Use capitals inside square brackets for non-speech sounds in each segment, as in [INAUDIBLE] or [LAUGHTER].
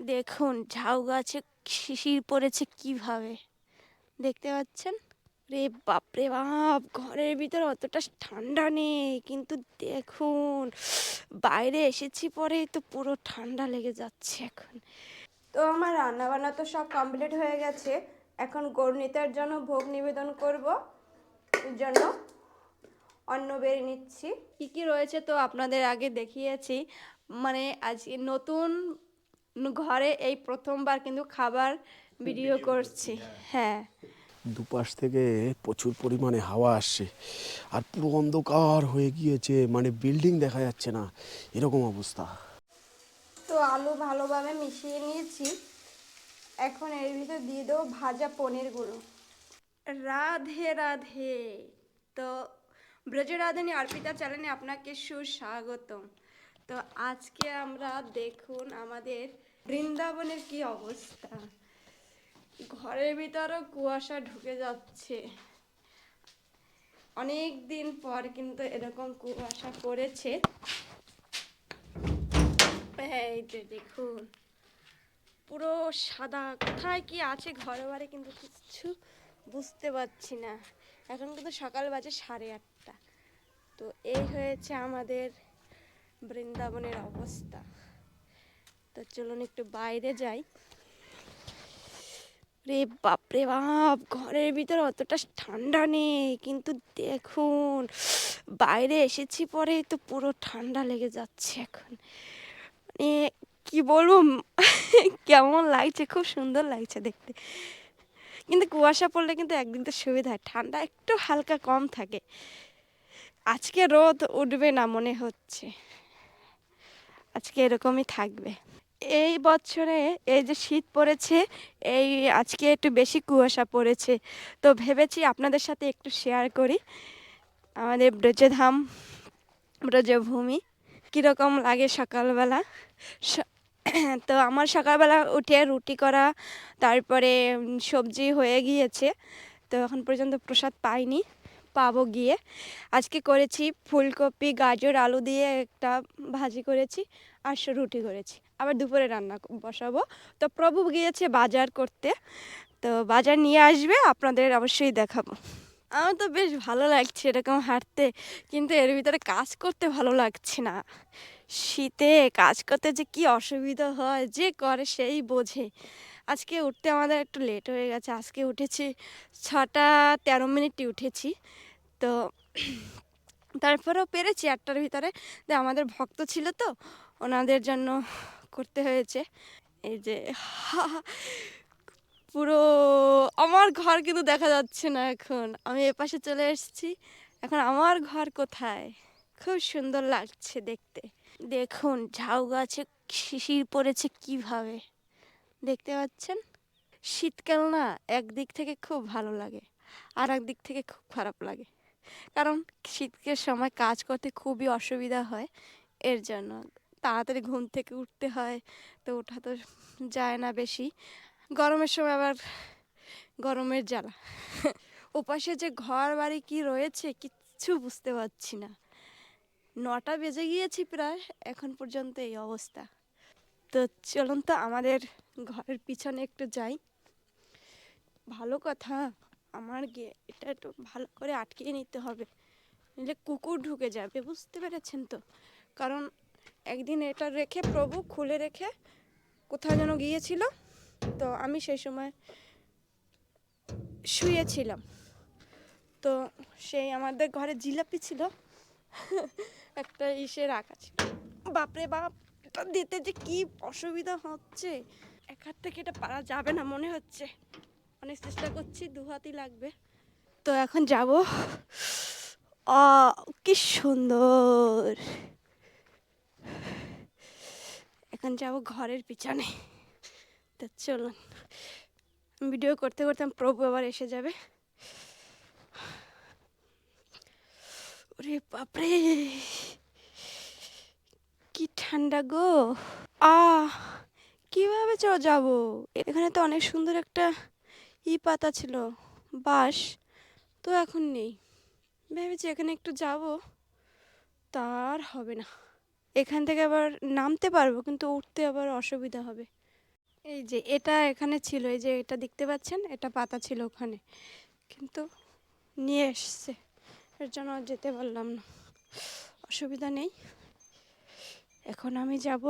দেখুন, ঝাউ গাছে শিশির পড়েছে কীভাবে? দেখতে পাচ্ছেন? রে বাপরে বাপ, ঘরের ভিতরে অতটা ঠান্ডা নেই, কিন্তু দেখুন, বাইরে এসেছি পরেই তো পুরো ঠান্ডা লেগে যাচ্ছে এখন। তো আমার রান্না বান্না তো সব কমপ্লিট হয়ে গেছে। এখন গৌরনীতার জন্য ভোগ নিবেদন করব। জন্য অন্ন বেড়ে নিচ্ছি। কী কী রয়েছে তো আপনাদের আগে দেখিয়েছি। মানে আজকে নতুন ঘরে এই প্রথমবার কিন্তু খাবার ভিডিও করছি। হ্যাঁ। দুপাশ থেকে প্রচুর পরিমাণে হাওয়া আসছে আর পুরো অন্ধকার হয়ে গিয়েছে মানে বিল্ডিং দেখা যাচ্ছে না এরকম অবস্থা। তো আলু ভালোভাবে মিশিয়ে নিয়েছি। এখন এর ভিতরে দিয়ে দেবো ভাজা পনিরগুলো রাধে রাধে। তো ব্রজ রাধেনী অর্পিতা চ্যানেলে আপনাকে সুস্বাগতম। তো আজকে আমরা দেখুন আমাদের বৃন্দাবনের কি অবস্থা। ঘরের ভিতরও কুয়াশা ঢুকে যাচ্ছে। অনেক দিন পর কিন্তু এরকম কুয়াশা পড়েছে। যে দেখুন, পুরো সাদা, কোথায় কি আছে ঘরে বাড়ি কিন্তু কিছু বুঝতে পারছি না। এখন কিন্তু সকাল বাজে সাড়ে আটটা। তো এই হয়েছে আমাদের বৃন্দাবনের অবস্থা। তো চলুন একটু বাইরে যাই। রে বাপরে বাপ, ঘরের ভিতরে অতটা ঠান্ডা নেই, কিন্তু দেখুন, বাইরে এসেছি পরে তো পুরো ঠান্ডা লেগে যাচ্ছে এখন। মানে কি বলব, কেমন লাগছে, খুব সুন্দর লাগছে দেখতে। কিন্তু কুয়াশা পড়লে কিন্তু একদিন তো সুবিধা হয়, ঠান্ডা একটু হালকা কম থাকে। আজকে রোদ উঠবে না মনে হচ্ছে। আজকে এরকমই থাকবে। এই বছরে এই যে শীত পড়েছে, এই আজকে একটু বেশি কুয়াশা পড়েছে। তো ভেবেছি আপনাদের সাথে একটু শেয়ার করি। আমাদের ব্রজধাম, ব্রজভূমি, কীরকম লাগে সকালবেলা? [CLEARS THROAT] তো আমার সকালবেলা উঠে রুটি করা, তারপরে সবজি হয়ে গিয়েছে। তো এখন পর্যন্ত প্রসাদ পাইনি। পাবো গিয়ে। আজকে করেছি ফুলকপি, গাজর, আলু দিয়ে একটা ভাজি করেছি আর রুটি করেছি। আবার দুপুরে রান্না বসাবো। তো প্রভু গিয়েছে বাজার করতে। তো বাজার নিয়ে আসবে, আপনাদের অবশ্যই দেখাবো। আমার তো বেশ ভালো লাগছে এরকম হাঁটতে, কিন্তু এর ভিতরে কাজ করতে ভালো লাগছে না। শীতে কাজ করতে যে কি অসুবিধা হয়, যে করে সেই বোঝে। আজকে উঠতে আমাদের একটু লেট হয়ে গেছে। আজকে উঠেছি ছটা তেরো মিনিটে উঠেছি। তো তারপরেও পেরেছি আটটার ভিতরে। যে আমাদের ভক্ত ছিল তো, ওনাদের জন্য করতে হয়েছে। এই যে, [LAUGHS] পুরো আমার ঘর কিন্তু দেখা যাচ্ছে না এখন। আমি এপাশে চলে এসেছি। এখন আমার ঘর কোথায়? খুব সুন্দর লাগছে দেখতে। দেখুন, ঝাউ গাছে শিশির পড়েছে কীভাবে? দেখতে পাচ্ছেন? শীতকাল না একদিক থেকে খুব ভালো লাগে আর একদিক থেকে খুব খারাপ লাগে। কারণ শীতের সময় কাজ করতে খুবই অসুবিধা হয়, এর জন্য তাড়াতাড়ি ঘুম থেকে উঠতে হয়, তো ওঠা তো যায় না বেশি। গরমের সময় আবার গরমের জ্বালা। ওপাশে যে ঘর বাড়ি কি রয়েছে কিচ্ছু বুঝতে পারছি না। নটা বেজে গিয়েছি প্রায়, এখন পর্যন্ত এই অবস্থা। তো চলুন তো আমাদের ঘরের পিছনে একটু যাই। ভালো কথা, আমার গিয়ে এটা একটু ভালো করে আটকিয়ে নিতে হবে। নিলে কুকুর ঢুকে যাবে, বুঝতে পেরেছেন তো? কারণ একদিন এটা রেখে, প্রভু খুলে রেখে কোথাও যেন গিয়েছিল, তো আমি সেই সময় শুয়েছিলাম। তো সেই আমাদের ঘরে জিলাপি ছিল, [LAUGHS] একটা ইসে রাখা ছিল। বাপরে বাপ! এটা দিতে যে কি অসুবিধা হচ্ছে? এক হাত থেকে এটা পারা যাবে না মনে হচ্ছে। অনেক চেষ্টা করছি, দু হাতই লাগবে। তো এখন যাব। কি সুন্দর। এখন যাব ঘরের পিছনে। তো চলুন, ভিডিও করতে করতে প্রভু আবার এসে যাবে। ওরে বাপরে! ঠান্ডা গো। আ কীভাবে চ যাব? এখানে তো অনেক সুন্দর একটা ই পাতা ছিল বাস তো এখন নেই। ভেবেছি এখানে একটু যাব তার হবে না। এখান থেকে আবার নামতে পারব, কিন্তু উঠতে আবার অসুবিধা হবে। এই যে, এটা এখানে ছিল, এই যে এটা দেখতে পাচ্ছেন? এটা পাতা ছিল ওখানে। কিন্তু নিয়ে এসছে। এর জন্য যেতে পারলাম না। অসুবিধা নেই। এখন আমি যাব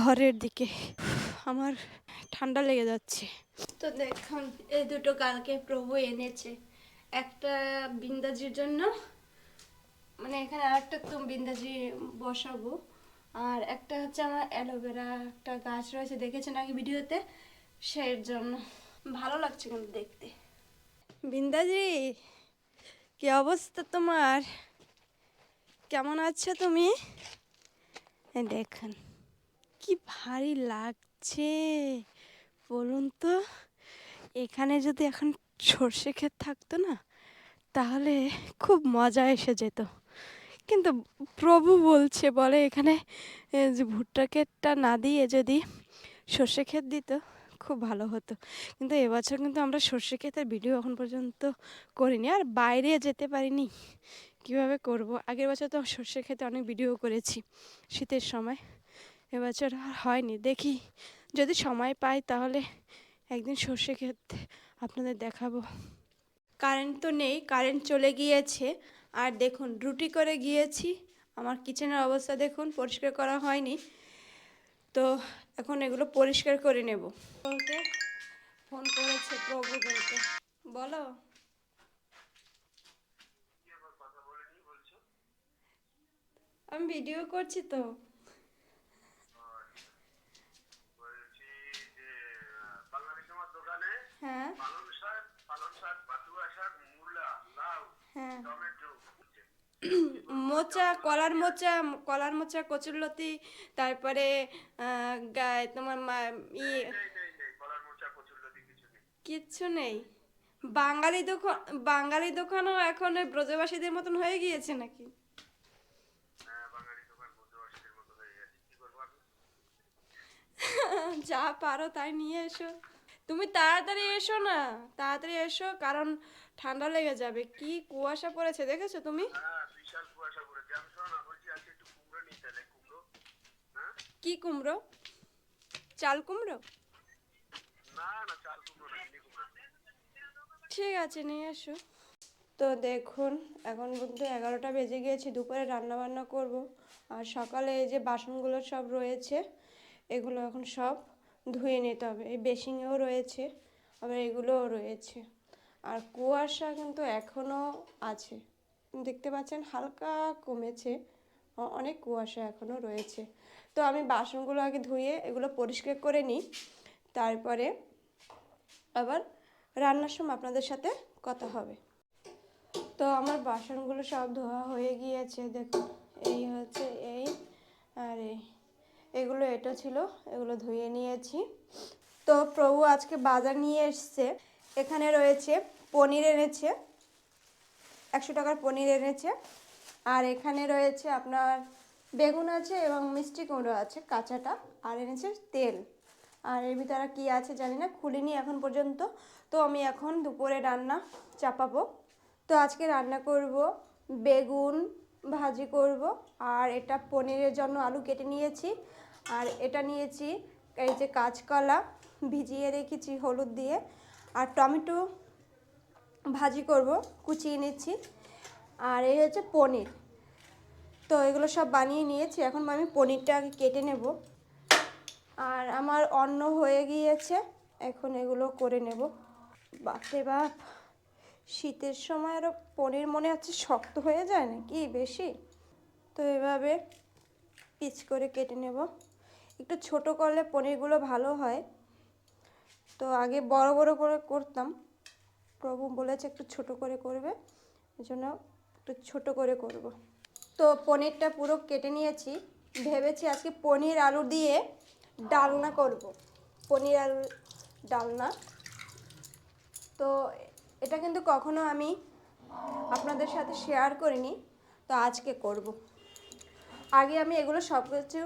ঘরের দিকে। আমার ঠান্ডা লেগে যাচ্ছে। তো দেখুন এই দুটো কালকে প্রভু এনেছে। একটা বিন্দাজির জন্য মানে এখানে আরেকটা তো বিন্দাজি বসাবো। আর একটা হচ্ছে আমার অ্যালোভেরা একটা গাছ রয়েছে দেখেছেন আগে ভিডিওতে? সেই জন্য। ভালো লাগছে কিন্তু দেখতে। বিন্দাজি কি অবস্থা তোমার? কেমন আছো তুমি? দেখুন, কি ভারী লাগছে। বলুন তো, এখানে যদি এখন সর্ষে ক্ষেত থাকতো না, তাহলে খুব মজা এসে যেত। কিন্তু প্রভু বলছে, বলে এখানে যে ভুট্টা ক্ষেতটা না দিয়ে যদি সর্ষে ক্ষেত দিত, খুব ভালো হতো। কিন্তু এবছর কিন্তু আমরা সর্ষে ক্ষেতের ভিডিও এখন পর্যন্ত করিনি, আর বাইরে যেতে পারিনি। কীভাবে করব? আগের বছর তো সর্ষে ক্ষেতে অনেক ভিডিও করেছি, শীতের সময়। এবছর আর হয়নি। দেখি, যদি সময় পাই তাহলে একদিন সর্ষে ক্ষেত আপনাদের দেখাবো। কারেন্ট তো নেই, কারেন্ট চলে গিয়েছে। আর দেখুন, রুটি করে গিয়েছি। আমার কিচেনের অবস্থা দেখুন, পরিষ্কার করা হয়নি। তো এখন এগুলো পরিষ্কার করে নেব। ফোন করেছে প্রভু বলতে। বলো। আমি ভিডিও করছি তো। হ্যাঁ। হ্যাঁ। মোচা কলার মোচা কলার মোচা কচুরলতি তারপরে গায়ে তোমার মা- ই নেই নেই নেই কলার মোচা কচুরলতি কিছু নেই। কিচ্ছু নেই। বাঙালি দোকান বাঙালি দোকানও এখন ব্রজবাসীদের মতন হয়ে গিয়েছে নাকি হ্যাঁ বাঙালি দোকান বন্ধুবাসীদের মতো হয়ে গেছে কি করব আমি [LAUGHS] যা পারো তাই নিয়ে এসো। তুমি তাড়াতাড়ি এসো না তাড়াতাড়ি এসো কারণ ঠান্ডা লেগে যাবে। কি কুয়াশা পড়েছে দেখেছ তুমি? হ্যাঁ হ্যাঁ? কি কুমড়ো? চাল কুমড়ো? ঠিক আছে নিয়ে এসো। তো দেখুন এখন বলতে এগারোটা বেজে গিয়েছে দুপুরে রান্না বান্না করব। আর সকালে এই যে বাসনগুলো সব রয়েছে এগুলো এখন সব ধুয়ে নিতে হবে। এই বেসিংয়েও রয়েছে, আবার এগুলোও রয়েছে। আর কুয়াশা কিন্তু এখনও আছে। দেখতে পাচ্ছেন হালকা কমেছে অনেক কুয়াশা এখনও রয়েছে। তো আমি বাসনগুলো আগে ধুয়ে এগুলো পরিষ্কার করে নিই, তারপরে আবার রান্নার সময় আপনাদের সাথে কথা হবে। তো আমার বাসনগুলো সব ধোয়া হয়ে গিয়েছে, দেখুন। এই হচ্ছে এই আর এই এগুলো এটা ছিল, এগুলো ধুয়ে নিয়েছি। তো প্রভু আজকে বাজার নিয়ে এসছে। এখানে রয়েছে পনির এনেছে, একশো টাকার পনির এনেছে। আর এখানে রয়েছে আপনার বেগুন আছে এবং মিষ্টি কুমড়ো আছে, কাঁচাটা। আর এনেছে তেল। আর এর ভিতরে কী আছে জানি না, খুলিনি এখন পর্যন্ত। তো আমি এখন দুপুরে রান্না চাপাবো। তো আজকে রান্না করব, বেগুন ভাজি করব। আর এটা পনিরের জন্য আলু কেটে নিয়েছি। আর এটা নিয়েছি এই যে কাঁচকলা, ভিজিয়ে রেখেছি হলুদ দিয়ে। আর টমেটো ভাজি করব, কুচিয়ে নিচ্ছি। আর এই হচ্ছে পনির। তো এগুলো সব বানিয়ে নিয়েছি, এখন আমি পনিরটা আগে কেটে নেব। আর আমার অন্ন হয়ে গিয়েছে, এখন এগুলো করে নেব। বাপরে বাপ, শীতের সময় আরও পনির মনে হচ্ছে শক্ত হয়ে যায় নাকি বেশি? তো এভাবে পিচ করে কেটে নেব। একটু ছোট করলে পনিরগুলো ভালো হয়। তো আগে বড় বড় করে করতাম। প্রভু বলেছে একটু ছোট করে করবে এই জন্য একটু ছোট করে করব। তো পনিরটা পুরো কেটে নিয়েছি। ভেবেছি আজকে পনির আলু দিয়ে ডালনা করব। পনির আলু ডালনা। তো এটা কিন্তু কখনো আমি আপনাদের সাথে শেয়ার করিনি। তো আজকে করব। আগে আমি এগুলো সব কিছু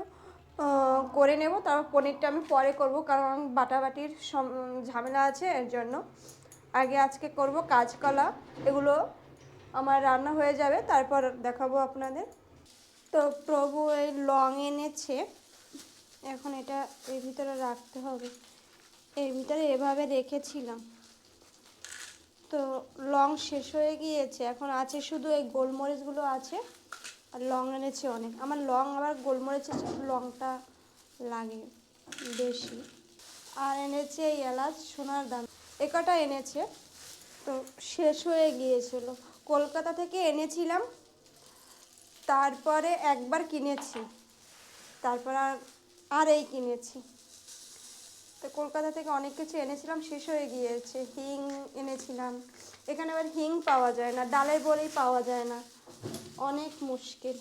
করে নেব। তারপর পনিরটা আমি পরে করব, কারণ বাটাবাটির ঝামেলা আছে এর জন্য। আগে আজকে করব কাঁচকলা, এগুলো আমার রান্না হয়ে যাবে, তারপর দেখাবো আপনাদের। তো প্রভু এই লং এনেছে, এখন এটা এর ভিতরে রাখতে হবে। এর ভিতরে এভাবে রেখেছিলাম। তো লং শেষ হয়ে গিয়েছে, এখন আছে শুধু এই গোলমরিচগুলো আছে। আর লং এনেছে অনেক। আমার লং আবার গোলমরিচের লংটা লাগে বেশি। আর এনেছে এই এলাচ, সোনার দাম এ কটা এনেছে? তো শেষ হয়ে গিয়েছিল। কলকাতা থেকে এনেছিলাম, তারপরে একবার কিনেছি। তারপর আর আর এই কিনেছি। তো কলকাতা থেকে অনেক কিছু এনেছিলাম, শেষ হয়ে গিয়েছে। হিং এনেছিলাম। এখানে আবার হিং পাওয়া যায় না, ডালের বলেই পাওয়া যায় না। অনেক মুশকিল।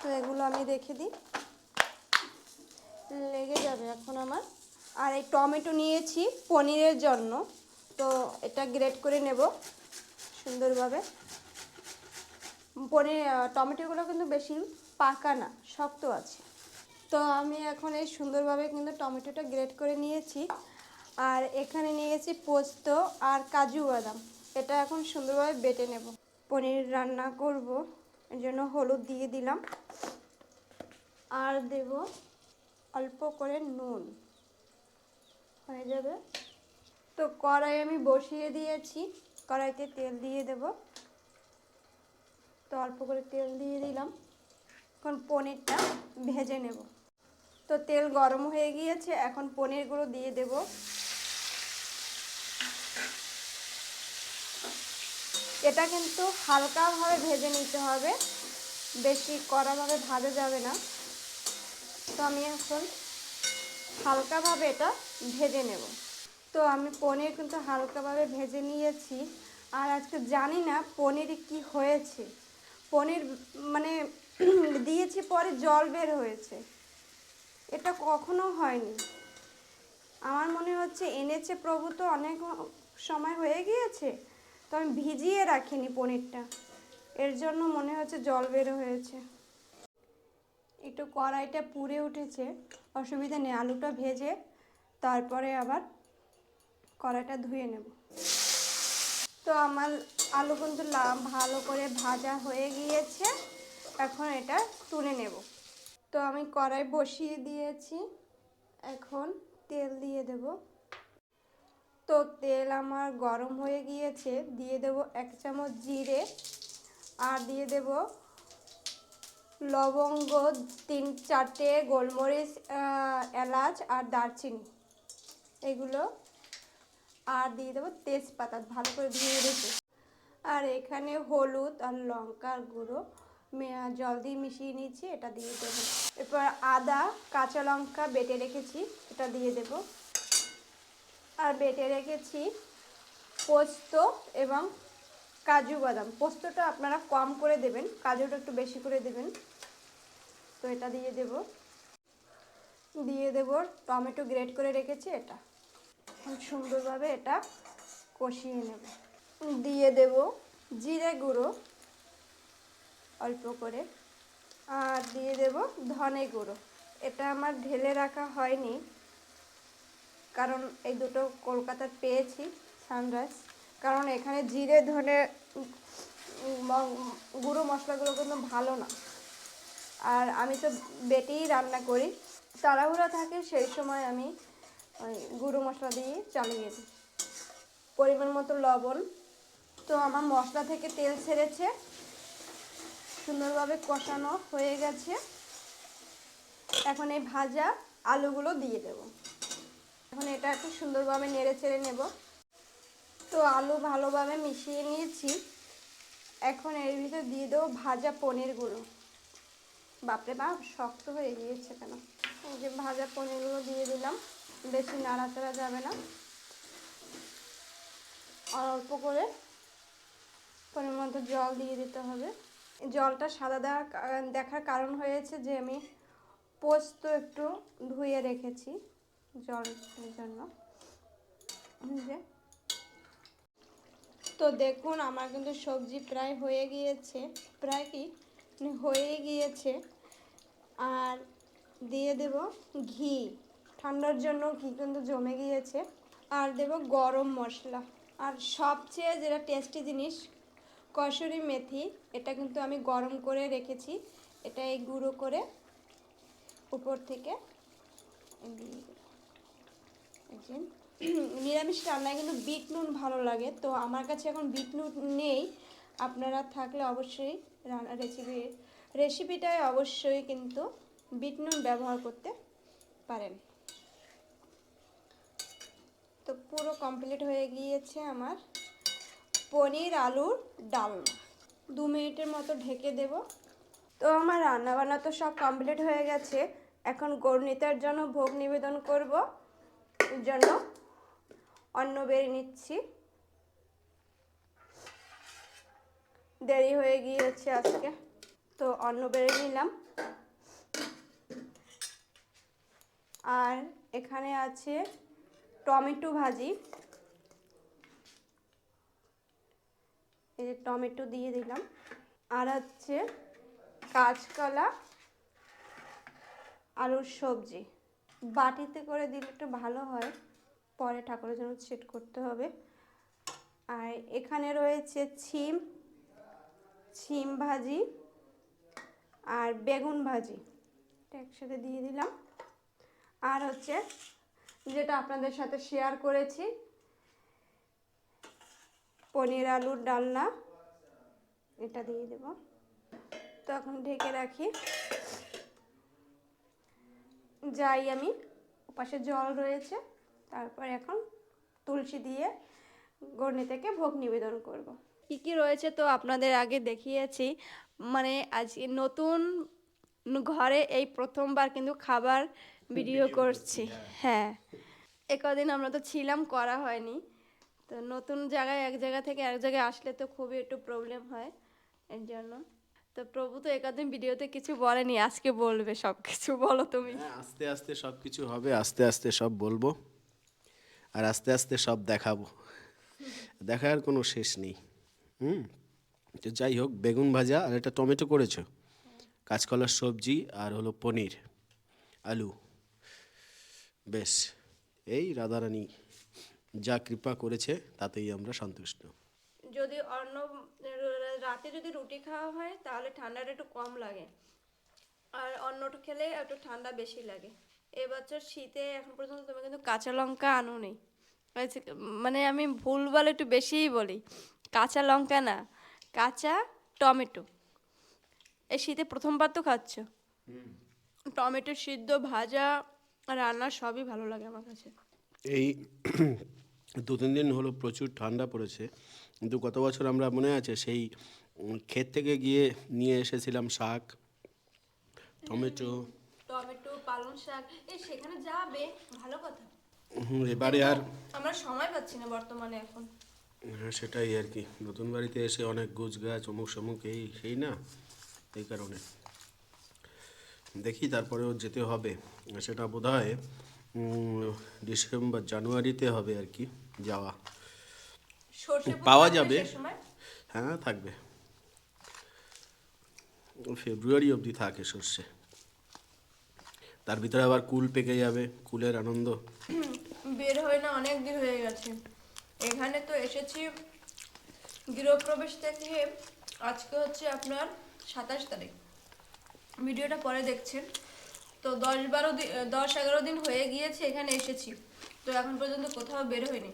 তো এগুলো আমি রেখে দিই। লেগে যাবে এখন আমার। আর এই টমেটো নিয়েছি পনিরের জন্য। তো এটা গ্রেট করে নেব সুন্দরভাবে। পনির টমেটোগুলো কিন্তু বেশি পাকা না, শক্ত আছে। তো আমি এখন এই সুন্দরভাবে কিন্তু টমেটোটা গ্রেট করে নিয়েছি। আর এখানে নিয়েছি পোস্ত আর কাজু বাদাম। এটা এখন সুন্দরভাবে বেটে নেব। পনির রান্না করব। এর জন্য হলুদ দিয়ে দিলাম। আর দেব অল্প করে নুন। হয়ে যাবে। তো কড়াই আমি বসিয়ে দিয়েছি। কড়াইতে তেল দিয়ে দেব। তো অল্প করে তেল দিয়ে দিলাম। এখন পনিরটা ভেজে নেব। তো তেল গরম হয়ে গিয়েছে। এখন পনিরগুলো দিয়ে দেব। এটা কিন্তু হালকাভাবে ভেজে নিতে হবে। বেশি কড়াভাবে ভাজা যাবে না। তো আমি এখন হালকাভাবে এটা ভেজে নেব। তো আমি পনির কিন্তু হালকাভাবে ভেজে নিয়েছি। আর আজকে জানি না পনিরে কি হয়েছে। পনির মানে [CLEARS THROAT] দিয়েছি পরে জল বের হয়েছে। এটা কখনো হয়নি। আমার মনে হচ্ছে এনেছে প্রভু তো অনেক সময় হয়ে গিয়েছে। তো আমি ভিজিয়ে রাখিনি পনিরটা। এর জন্য মনে হচ্ছে জল বের হয়েছে। একটু কড়াইটা পুড়ে উঠেছে। অসুবিধা নেই, আলুটা ভেজে তারপরে আবার কড়াইটা ধুয়ে নেব। তো আমার আলু কিন্তু ভালো করে ভাজা হয়ে গিয়েছে। এখন এটা তুলে নেব। তো আমি কড়াই বসিয়ে দিয়েছি। এখন তেল দিয়ে দেব। তো তেল আমার গরম হয়ে গিয়েছে, দিয়ে দেব এক চামচ জিরে আর দিয়ে দেব লবঙ্গ, তিন চারটে গোলমরিচ এলাচ আর দারচিনি। এগুলো আর দিয়ে দেবো তেজপাতা, ভালো করে ধুয়ে রেখে। আর এখানে হলুদ আর লঙ্কার গুঁড়ো জল দিয়ে মিশিয়ে নিয়েছি, এটা দিয়ে দেবো। এরপর আদা, কাঁচা লঙ্কা বেটে রেখেছি, এটা দিয়ে দেব। আর বেটে রেখেছি পোস্ত এবং কাজু বাদাম। পোস্তটা আপনারা কম করে দেবেন, কাজুটা একটু বেশি করে দেবেন। তো এটা দিয়ে দেব। দিয়ে দেব, টমেটো গ্রেট করে রেখেছি এটা। সুন্দরভাবে এটা কষিয়ে নেব। দিয়ে দেব জিরে গুঁড়ো অল্প করে। আর দিয়ে দেব ধনে গুঁড়ো। এটা আমার ঢেলে রাখা হয়নি। কারণ এই দুটো কলকাতার পেয়েছি সানরাইজ। কারণ এখানে জিরে, ধনে গুঁড়ো মশলাগুলো কিন্তু ভালো না। আর আমি তো বেটেই রান্না করি। তাড়াহুড়া থাকে সেই সময় আমি ওই গুঁড়ো মশলা দিয়ে চালিয়ে দিই। পরিমাণ মতো লবণ। তো আমার মশলা থেকে তেল ছেড়েছে। সুন্দরভাবে কষানো হয়ে গেছে। এখন এই ভাজা আলুগুলো দিয়ে দেব। এখন এটা একটু সুন্দরভাবে নেড়ে চেড়ে নেব। তো আলু ভালোভাবে মিশিয়ে নিয়েছি। এখন এর ভিতরে দিয়ে দেবো ভাজা পনিরগুলো বাপরে বাপ, শক্ত হয়ে গিয়েছে কেন? এই যে ভাজা পনিরগুলো দিয়ে দিলাম, বেশি নাড়াচাড়া যাবে না। আর অল্প করে পরিমাণ মধ্যে জল দিয়ে দিতে হবে। জলটা সাদা দেওয়ার দেখার কারণ হয়েছে যে আমি পোস্ত একটু ধুয়ে রেখেছি। জলের জন্য। যে। তো দেখুন, আমার কিন্তু সবজি প্রায় হয়ে গিয়েছে। প্রায় কি? মানে হয়ে গিয়েছে। আর দিয়ে দেব ঘি। ঠান্ডার জন্য ঘি কিন্তু জমে গিয়েছে। আর দেব গরম মশলা। আর সবচেয়ে যেটা টেস্টি জিনিস, কসুরি মেথি, এটা কিন্তু আমি গরম করে রেখেছি। এটা এই গুঁড়ো করে উপর থেকে দিয়ে [CLEARS THROAT] নিরামিষ রান্নায় কিন্তু বিট নুন ভালো লাগে। তো আমার কাছে এখন বিট নুন নেই। আপনারা থাকলে অবশ্যই রান্না রেসিপি রেসিপিটায় অবশ্যই কিন্তু বিট নুন ব্যবহার করতে পারেন। তো পুরো কমপ্লিট হয়ে গিয়েছে আমার পনির আলুর ডালনা। দু মিনিটের মতো ঢেকে দেব। তো আমার রান্না বান্না তো সব কমপ্লিট হয়ে গেছে। এখন গৌরনীতার জন্য ভোগ নিবেদন করব। জন্য অন্ন বেড়ে নিচ্ছি। দেরি হয়ে গিয়েছে আজকে, তো অন্ন বেড়ে নিলাম। আর এখানে আছে টমেটো ভাজি। এই যে টমেটো দিয়ে দিলাম। আর হচ্ছে কাঁচকলা আলুর সবজি। বাটিতে করে দিলে একটু ভালো হয়। পরে ঠাকুরের জন্য সেট করতে হবে। আর এখানে রয়েছে ছিম ছিম ভাজি আর বেগুন ভাজি। একসাথে দিয়ে দিলাম। আর হচ্ছে যেটা আপনাদের সাথে শেয়ার করেছি, পনির আলুর ডালনা, এটা দিয়ে দেব। তো এখন ঢেকে রাখি। যাই আমি পাশে জল রয়েছে তারপর এখন তুলসী দিয়ে গর্ণি থেকে ভোগ নিবেদন করব। কি কি রয়েছে তো আপনাদের আগে দেখিয়েছি মানে আজকে নতুন ঘরে এই প্রথমবার কিন্তু খাবার ভিডিও করছি। হ্যাঁ। এ কদিন আমরা তো ছিলাম করা হয়নি। তো নতুন জায়গায় এক জায়গা থেকে এক জায়গায় আসলে তো খুবই একটু প্রবলেম হয় এর জন্য। তো প্রভু তো একদিন ভিডিওতে কিছু বলেনি আজকে বলবে সব কিছু বলো তুমি। হ্যাঁ আস্তে আস্তে সব কিছু হবে আস্তে আস্তে সব বলব আর আস্তে আস্তে সব দেখাবো। দেখার কোনো শেষ নেই। হুম? তো যাই হোক বেগুন ভাজা আর একটা টমেটো করেছ? কাঁচকলার সবজি আর হলো পনির আলু। বেশ এই রাধারানী যা কৃপা করেছে তাতেই আমরা সন্তুষ্ট। যদি অন্য রাতে যদি রুটি খাওয়া হয় তাহলে ঠান্ডাটা একটু কম লাগে। আর অন্যটা খেলে একটু ঠান্ডা বেশি লাগে। এবছর শীতে এখন পর্যন্ত তুমি কিন্তু কাঁচা লঙ্কা আনো নেই মানে আমি ভুল বলে একটু বেশিই বলি। কাঁচা লঙ্কা না কাঁচা টমেটো। এই শীতে প্রথমবার তো খাচ্ছ? টমেটো সিদ্ধ ভাজা রান্না সবই ভালো লাগে আমার কাছে। এই দু তিন দিন হলো প্রচুর ঠান্ডা পড়েছে। কিন্তু গত বছর আমরা মনে আছে সেই ক্ষেত থেকে গিয়ে নিয়ে এসেছিলাম শাক টমেটো। টমেটো পালং শাক এই সেখানে যাবে? ভালো কথা। এবারে আর আমরা সময় পাচ্ছি না বর্তমানে এখন। হ্যাঁ সেটাই আর কি। নতুন বাড়িতে এসে অনেক গুছ গাছ অমুক সমুক এই সেই না? এই কারণে। দেখি তারপরেও যেতে হবে। সেটা বোধ হয় ডিসেম্বর জানুয়ারিতে হবে আর কি যাওয়া। পাওয়া যাবে। হ্যাঁ থাকবে। ফেব্রুয়ারি অবধি থাকে সর্ষে। তার ভিতরে আবার কুল পেকে যাবে কুলের আনন্দ। বের হয় না অনেক দিন হয়ে গেছে। এখানে তো এসেছি গৃহপ্রবেশ থেকে আজকে হচ্ছে আপনার সাতাশ তারিখ। ভিডিওটা পরে দেখছেন। তো দশ বারো দিন দশ এগারো দিন হয়ে গিয়েছে এখানে এসেছি। তো এখন পর্যন্ত কোথাও বের হয়নি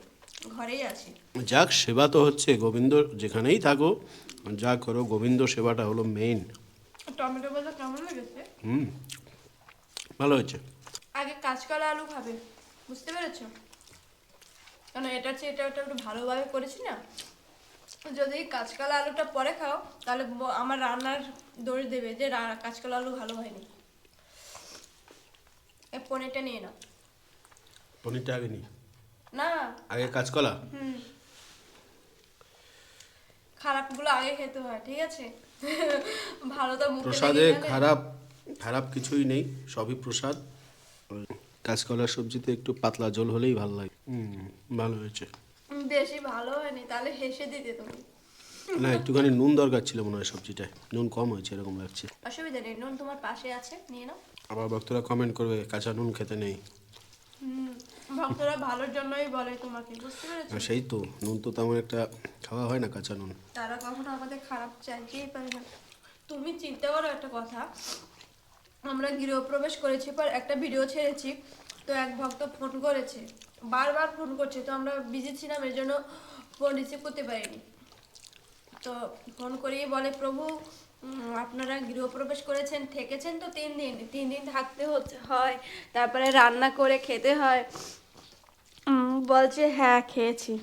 ঘরেই আছি। যাক সেবা তো হচ্ছে গোবিন্দ যেখানেই থাকো যা করো গোবিন্দ সেবাটা হলো মেইন টমেটো বাজা কেমন লেগেছে? হুম ভালো হয়েছে। আগে কাঁচকলা আলু খাবে বুঝতে পেরেছ? কারণ এটা হচ্ছে এটা ওটা একটু ভালোভাবে করেছি না? যদি কাঁচকলা আলুটা পরে খাও তাহলে আমার রান্নার দোষ দেবে যে কাঁচকলা আলু ভালো হয়নি। এই পনিরটা নিয়ে নাও। পনিরটা আগে নি না। আগে কাঁচকলা? হুম। খারাপগুলো আগে খেতে হয় ঠিক আছে? মুখে প্রসাদে খারাপ খারাপ কিছুই নেই সবই প্রসাদ। কাঁচকলার সবজিতে একটু পাতলা জল হলেই ভালো লাগে। হুম। ভালো হয়েছে। বেশি ভালো হয়নি তাহলে হেসে দিতে তুমি। না একটুখানি নুন দরকার ছিল মনে হয় সবজিটায়। নুন কম হয়েছে এরকম লাগছে। অসুবিধা নেই নুন তোমার পাশে আছে নিয়ে নাও। আবার ভক্তরা কমেন্ট করবে কাঁচা নুন খেতে নেই। ভক্তরা ভালোর জন্যই বলে তোমাকে বুঝতে পেরেছ? সেই তো নুন তো তেমন একটা খাওয়া হয় না কাঁচা নুন। তারা কখনো আমাদের খারাপ চাইতেই পারে না। তুমি চিন্তা করো একটা কথা আমরা গৃহপ্রবেশ করেছি পর একটা ভিডিও ছেড়েছি তো এক ভক্ত ফোন করেছে বারবার ফোন করছে তো আমরা বিজি ছিলাম এর জন্য ফোন রিসিভ করতে পারিনি। তো ফোন করেই বলে প্রভু আপনারা গৃহপ্রবেশ করেছেন থেকেছেন তো তিন দিন তিন দিন থাকতে হচ্ছে হয়। তারপরে রান্না করে খেতে হয়। বলছে হ্যাঁ খেয়েছি।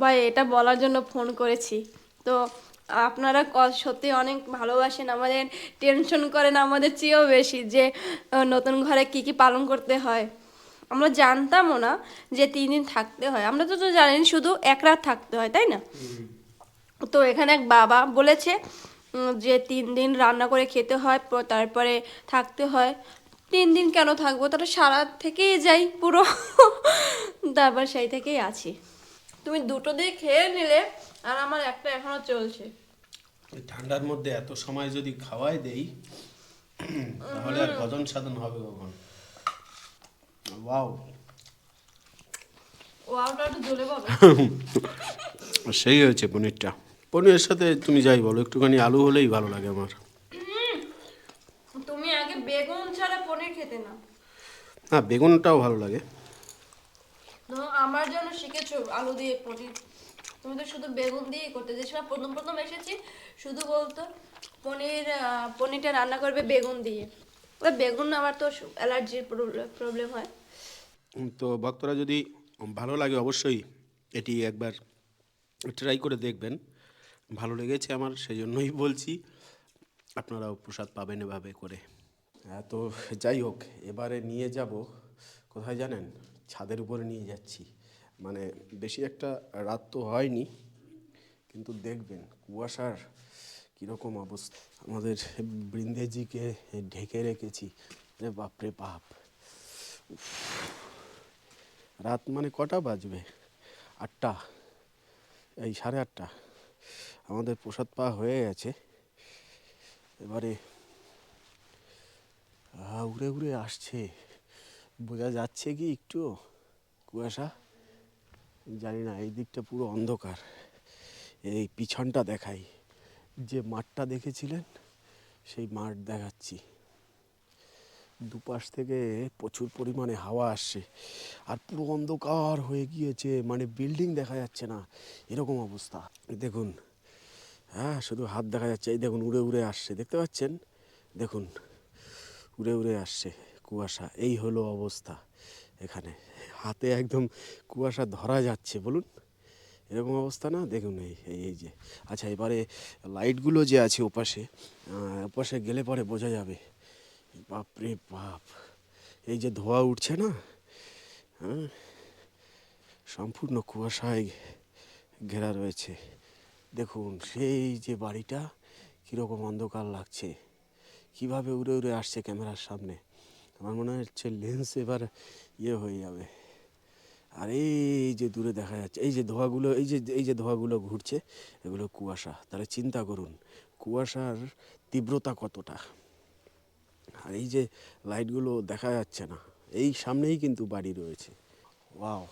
ভাই এটা বলার জন্য ফোন করেছি। তো আপনারা ক- সত্যি অনেক ভালোবাসেন আমাদের টেনশন করেন আমাদের চেয়েও বেশি যে নতুন ঘরে কি কি পালন করতে হয়। আমরা জানতামও না যে তিন দিন থাকতে হয়। আমরা তো তো জানি শুধু এক রাত থাকতে হয় তাই না? তো এখানে এক বাবা বলেছে যে তিন দিন রান্না করে খেতে হয় তারপরে থাকতে হয়। তিন দিন কেন থাকব? তাহলে সারা থেকেই যাই পুরো। [LAUGHS] তারপর সেই থেকেই আছি। তুমি দুটো দিয়ে খেয়ে নিলে আর আমার একটা এখনও চলছে। ঠান্ডার মধ্যে এত সময় যদি খাওয়াই দেই তাহলে আর কজন সাধন হবে কখন? ওয়াও। ওয়াওটা একটু জ্বলে বলো। [LAUGHS] সেই হয়েছে পনিরটা। পনিরের সাথে তুমি যাই বলো একটুখানি আলু হলেই ভালো লাগে আমার। তুমি আগে বেগুন ছাড়া পনির খেতে না না বেগুনটাও ভালো লাগে। আমার জন্য শিখেছো আলু দিয়ে পনির। তুমি তো শুধু বেগুন দিয়েই করতে। যে সময় প্রথম প্রথম এসেছি শুধু বলতো পনির পনিরটা রান্না করবে বেগুন দিয়ে। ওই বেগুন আমার তো অ্যালার্জির প্রবলেম হয়। তো ভক্তরা যদি ভালো লাগে অবশ্যই এটি একবার ট্রাই করে দেখবেন। ভালো লেগেছে আমার সেই জন্যই বলছি। আপনারাও প্রসাদ পাবেন এভাবে করে। হ্যাঁ তো যাই হোক, এবারে নিয়ে যাব, কোথায় জানেন? ছাদের উপরে নিয়ে যাচ্ছি। মানে বেশি একটা রাত তো হয়নি, কিন্তু দেখবেন কুয়াশার কীরকম অবস্থা। আমাদের বৃন্দেজিকে ঢেকে রেখেছি। রে বাপরে বাপ। রাত মানে কটা বাজবে? আটটা। এই সাড়ে আটটা। আমাদের প্রসাদ পাওয়া হয়ে গেছে। এবারে উড়ে উড়ে আসছে। বোঝা যাচ্ছে কি একটু? কুয়াশা? জানি না, এই দিকটা পুরো অন্ধকার। এই পিছনটা দেখাই। যে মাঠটা দেখেছিলেন, সেই মাঠ দেখাচ্ছি। দুপাশ থেকে প্রচুর পরিমাণে হাওয়া আসছে। আর পুরো অন্ধকার হয়ে গিয়েছে মানে বিল্ডিং দেখা যাচ্ছে না। এরকম অবস্থা। দেখুন হ্যাঁ শুধু হাত দেখা যাচ্ছে। এই দেখুন, উড়ে উড়ে আসছে। দেখতে পাচ্ছেন? দেখুন, উড়ে উড়ে আসছে কুয়াশা। এই হলো অবস্থা এখানে। হাতে একদম কুয়াশা ধরা যাচ্ছে, বলুন। এরকম অবস্থা না? দেখুন এই এই যে। আচ্ছা এবারে লাইটগুলো যে আছে ওপাশে ওপাশে গেলে পরে বোঝা যাবে। বাপরে বাপ! এই যে ধোয়া উঠছে না? হ্যাঁ? সম্পূর্ণ কুয়াশায় ঘেরা রয়েছে। দেখুন, সেই যে বাড়িটা কীরকম অন্ধকার লাগছে, কীভাবে উড়ে উড়ে আসছে ক্যামেরার সামনে, আমার মনে হচ্ছে লেন্স এবার ইয়ে হয়ে যাবে। আর এই যে দূরে দেখা যাচ্ছে, এই যে ধোঁয়াগুলো, এই যে এই যে ধোঁয়াগুলো ঘুরছে, এগুলো কুয়াশা। তাহলে চিন্তা করুন, কুয়াশার তীব্রতা কতটা? আর এই যে লাইটগুলো দেখা যাচ্ছে না, এই সামনেই কিন্তু বাড়ি রয়েছে। ওয়াও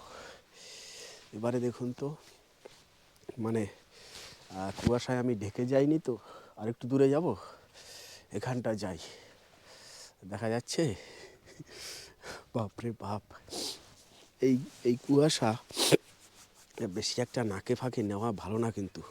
এবারে দেখুন তো মানে কুয়াশায় আমি ঢেকে যাইনি তো, আর একটু দূরে যাব। এখানটা যাই। দেখা যাচ্ছে। বাপরে বাপ। এই এই কুয়াশা, বেশি একটা নাকে ফাঁকে নেওয়া ভালো না কিন্তু।